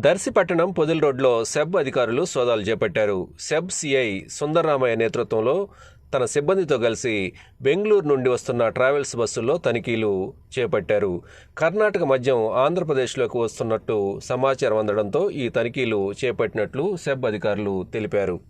దర్శిపట్టణం పొదిల్ రోడ్లో సెబ్ అధికారులు సోదాలు చేపట్టారు. సెబ్ సిఐ సుందరరామయ్య నేతృత్వంలో తన సిబ్బందితో కలిసి బెంగళూరు నుండి వస్తున్న ట్రావెల్స్ బస్సుల్లో తనిఖీలు చేపట్టారు. కర్ణాటక మద్యం ఆంధ్రప్రదేశ్లోకి వస్తున్నట్టు సమాచారం అందడంతో ఈ తనిఖీలు చేపట్టినట్లు సెబ్ అధికారులు తెలిపారు.